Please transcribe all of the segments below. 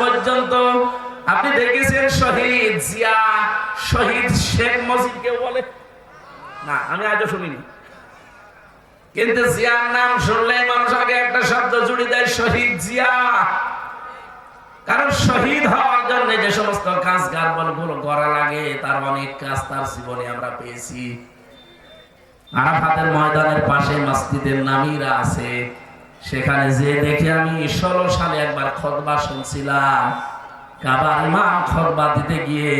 পর্যন্ত আপনি দেখেছেন শহীদ জিয়া, শহীদ শেখ মুজিব কেউ বলে? না, আমি আজও শুনিনি। কিন্তু জিয়ার নাম শুনলে মানুষ আগে একটা শব্দ জুড়ে দেয়, শহীদ জিয়া। কারণ শহীদ হওয়ার জন্য যে সমস্ত কাজগুলো করা লাগে, তার অনেক কাজ তার জীবনে আমরা পেয়েছি। আরাফাতের ময়দানের পাশে মসজিদের নামিরা আছে। সেখানে যে দেখে আমি ষোলো সালে একবার খতবা শুনছিলাম। কাবার ইমাম খতবা দিতে গিয়ে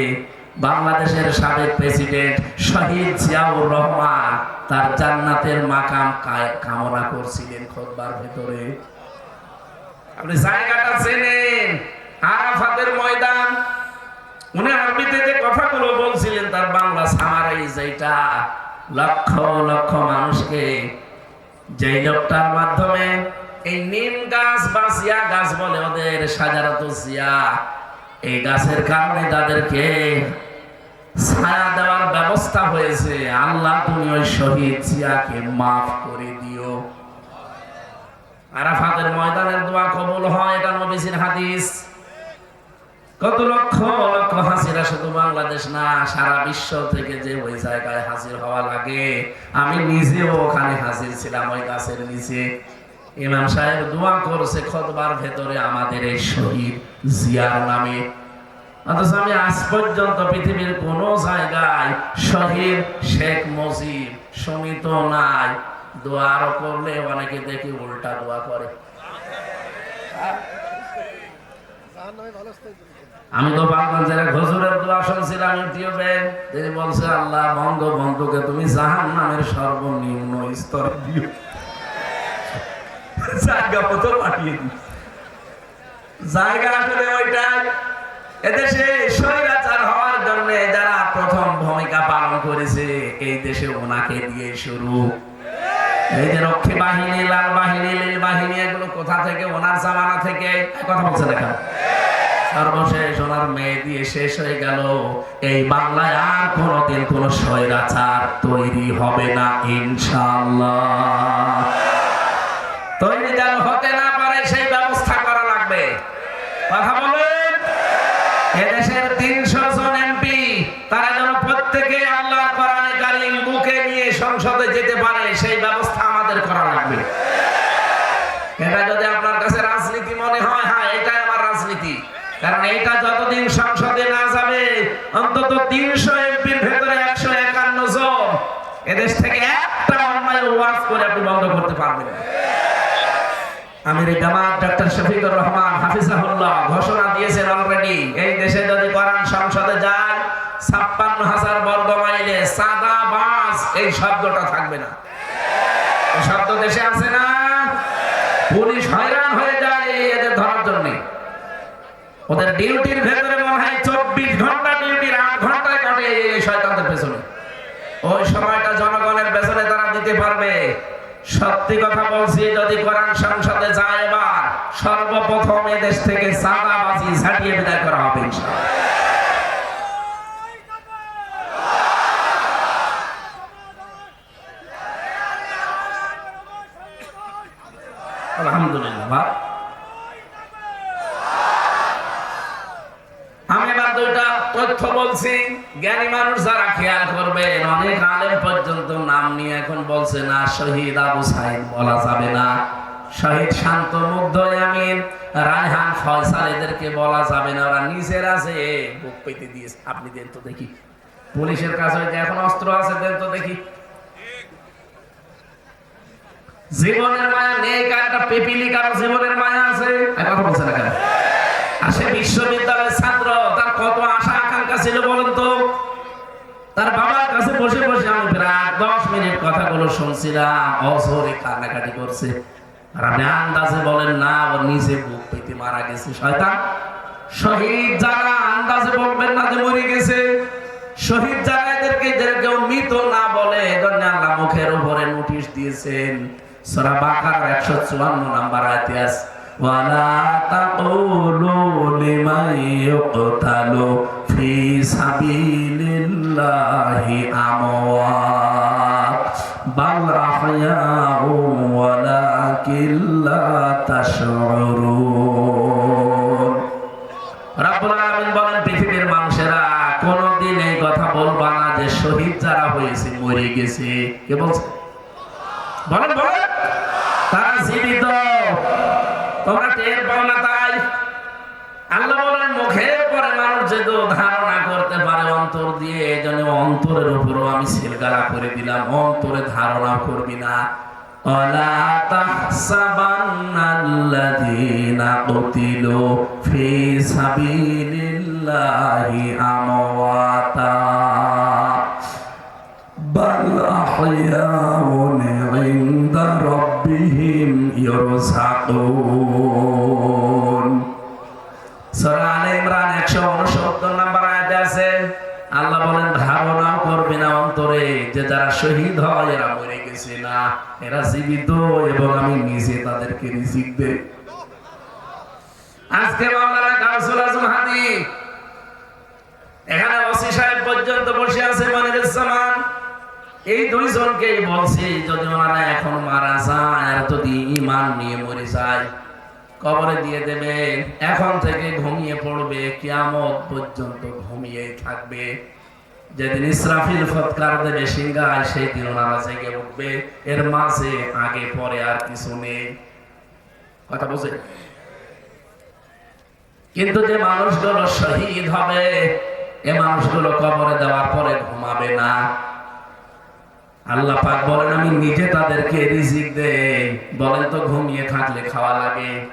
বাংলাদেশের সাবেক প্রেসিডেন্ট শহীদ জিয়াউর রহমান তার জান্নাতের মাকাম কামনা করছিলেন খতবার ভেতরে। আপনি জায়গাটা চেনেন, আরাফাতের ময়দান। উনি আরবিতে যে কথাগুলো বলছিলেন তার বাংলা সামারাই যেটা লক্ষ লক্ষ মানুষকে লোকটার মাধ্যমে এই নিম গাছ বা জিয়া গাছ বলে ওদের সাজারত জিয়া এই গাছের কারণে তাদেরকে ছায়া দেওয়ার ব্যবস্থা হয়েছে। আল্লাহ তুমি ওই শহীদ জিয়াকে মাফ করে দিও। আরাফাতের ময়দানের দোয়া কবুল হয় এটা নবীজির হাদিস। কত লক্ষ লক্ষ শুধু বাংলাদেশ না, সারা বিশ্ব থেকে যে ওই জায়গায় হাজির হওয়া লাগে, আমি নিজেও ওখানে হাজির ছিলাম ওই গাছের নিচে। ইমাম সাহেব দোয়া করছে খতবার ভেতরে আমাদের এই শহীদ জিয়ার নামে। অথচ আমি আজ পর্যন্ত পৃথিবীর কোন জায়গায় শহীদ শেখ মুজিব সমিত নাই। দোয়া আরও করলে অনেকে দেখি উল্টা দোয়া করে। আমি তো বাংলাদেশের ঘজুরের দোয়া শুনছিলাম ইউটিউবে তিনি বলছে, আল্লাহ, বঙ্গ বন্ধুকে তুমি জাহান নামের সর্বনিম্ন স্তর দিও। জায়গা মতো পাঠিয়ে দিও। জায়গা আসলে এদেশে স্বৈরাচার হওয়ার জন্য যারা প্রথম ভূমিকা পালন করেছে, এই দেশে ওনাকে দিয়ে শুরু। এই যে রক্ষী বাহিনী, লাল বাহিনী, নীল বাহিনী, এগুলো কোথা থেকে, ওনার জামানা থেকে কথা বলছে দেখা সর্বশেষ ওনার মেয়ে দিয়ে শেষ হয়ে গেল। এই বাংলায় আর কোনোদিন কোন স্বৈরাচার তৈরি হবে না ইনশাল্লাহ তৈরি যেন হতে না পারে, সেই ব্যবস্থা করা লাগবে। কথা বলেন। এদেশের তিনশো জন এমপি, তারা যেন প্রত্যেকে আল্লাহ কোরআনে কারিম বুকে নিয়ে সংসদে যেতে পারে, সেই ব্যবস্থা আমাদের করা লাগবে। এটা যদি আপনার কাছে রাজনীতি মনে হয় হ্যাঁ এটাই আমার রাজনীতি কারণ এটা যতদিন সংসদে না যাবে, অন্তত তিনশো এমপির ভেতরে একশো একান্ন জন। এদেশ থেকে একটা অন্যায় ওয়াজ করে আপনি বন্ধ করতে পারবেন আমির জামাত ডক্টর শফিকুর রহমান হাফিজাহুল্লাহ ঘোষণা দিয়েছেন অলরেডি এই দেশে যদি সংসদে যায়, ছাপ্পান্ন হাজার বর্গ মাইলে সাদা বাস, এই শব্দটা থাকবে না। শব্দ দেশে আছে না? পুলিশ হয়রান হয়ে যায় এদের ধরার জন্য। ওদের ডিউটির ভেতরে মনে হয় চব্বিশ ঘণ্টা আট ঘন্টায় কাটে শয়তানদের পেছনে। ওই সময়টা জনগণের পেছনে তারা দিতে পারবে। সত্যি কথা বলছি, যদি কোরআন সংসদে যায় এবার, সর্বপ্রথম থেকে ঝাঁটিয়ে বিদায় করা হবে। আলহামদুলিল্লাহ ভাই। আমি এবার দুইটা তথ্য বলছি, জ্ঞানী মানুষ যারা খেয়াল করবেন অনেক আলেম পর্যন্ত নাম নিয়ে এখন বলছে না, শহীদ আবু সাইদ বলা যাবে না। শহীদ শান্ত, মুগ্ধ, আমিন। রায়হান ফয়সাল এদেরকে বলা যাবে না, ওরা নিচের আছে। বুক পেতে দিয়েছে। আপনি দেন তো দেখি। পুলিশের কাছে যে এখন অস্ত্র আছে, দেন তো দেখি। জীবনের মায়া নেই কার একটা পেপিলি কারও জীবনের মায়া আছে। কথা বলছে না কেন আর সে বিশ্ববিদ্যালয়ের ছাত্র তার কত আশা আকাঙ্ক্ষা ছিল বলেন তো তার বাবার কাছে বসে বসে আমি প্রায় দশ মিনিট কথাগুলো শুনছিলাম অসরে কান্নাকাটি করছে। আর আপনি আন্দাজে বলেন না ওর নিজে বুক পেতে মারা গেছে। শয়তান, শহীদ যারা আন্দাজে বলবেন না যে মরে গেছে। শহীদ যারা এদেরকে কেউ মৃত না বলে, এজন্য আল্লাহ মুখের উপরে নোটিশ দিয়েছেন। সূরা বাকারার 154 নাম্বার আয়াতে ওয়ালা তাকুলু ইউকতালু বলেন পৃথিবীর মানুষেরা কোনদিন এই কথা বলবা না যে শহীদ যারা হয়েছে, মরে গেছে। কে বলছে? বলেন বলেন। তারা জীবিত। তোমরা টের পাও না তাই। আল্লাহ বলেন, মুখে পরে মানুষ যে ধারণা করতে পারে অন্তর দিয়ে এই জন্য অন্তরের উপরও আমি সেলগালা করে দিলাম। অন্তরে ধারণা করবি না। অলা তাহসাবান্নাল্লাযীনা কুতিলু ফি সাবিলি সাবিলিল্লাহি আমওয়াতা بل أحياء عند ربهم يرزقون সূরা আলে ইমরান 169 নম্বর আয়াতে আছে আল্লাহ বলেন ধারণা করবে না অন্তরে যে যারা শহীদ হয় এরা মরে গেছে না এরা জীবিত এবং আমি নিজে তাদেরকে রিজিক দেই আজকে মাওলানা গাউসুল আজম হাদি জামান এই দুইজনকে বলছি, যদি ওনারা এখন মারা যায়, আর যদি ইমান নিয়ে মরে যায়, কবরে দিয়ে দেবেন। এখন থেকে ঘুমিয়ে পড়বে, কিয়ামত পর্যন্ত ঘুমিয়ে থাকবে। যেদিন ইসরাফিল ফৎকার দেবে সিংহায় সেই দিন ওনারা জেগে উঠবে। এর মাঝে, আগে, পরে আর কিছু নেই। কথা বুঝে কিন্তু যে মানুষগুলো শহীদ হবে এ মানুষগুলো কবরে দেওয়ার পরে ঘুমাবে না। আল্লাহ পাক বলেন, আমি নিজে তাদেরকে রিজিক দেই। বলেন তো, ঘুমিয়ে থাকলে খাওয়া লাগে।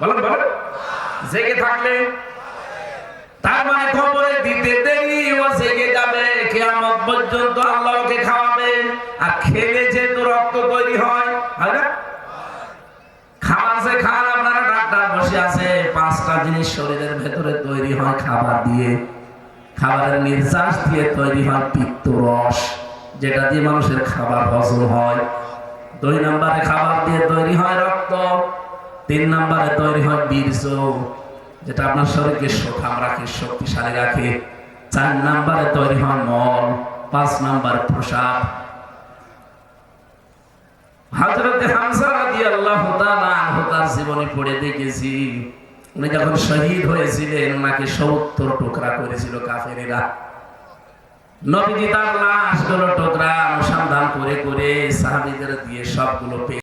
বলেন বলেন। জেগে থাকলে? তার মানে খবরে দিতে দেরি ও জেগে যাবে। কিয়ামত পর্যন্ত আল্লাহ ওকে খাওয়াবে। আর খেলে যেহেতু রক্ত তৈরি হয় হয় না? খাবার যে খান, আপনারা ডাক্তার বসে আছে, পাঁচটা জিনিস শরীরের ভেতরে তৈরি হয় খাবার দিয়ে। খাবারের নির্যাস দিয়ে তৈরি হয় পিত্ত রস, যেটা দিয়ে মানুষের খাবার হজম হয়। দুই নম্বরে খাবার দিয়ে তৈরি হয় রক্ত, তিন নম্বরে তৈরি হয় বীর্য, যেটা আপনার শরীরকে সুঠাম রাখে, শক্তিশালী রাখে। চার নম্বরে তৈরি হয় মল, পাঁচ নম্বর প্রসাব হযরতে হামজা রাদিয়াল্লাহু তাআলা আনহু তার জীবনে পড়ে দেখেছি। উনি যখন শহীদ হয়েছিলেন ওনাকে 70 টুকরা করেছিল কাফেরেরা। নবীজি তার লাশগুলো টুকরা অনুসন্ধান করে করে সাহাবিদের দিয়ে সবগুলো পেয়ে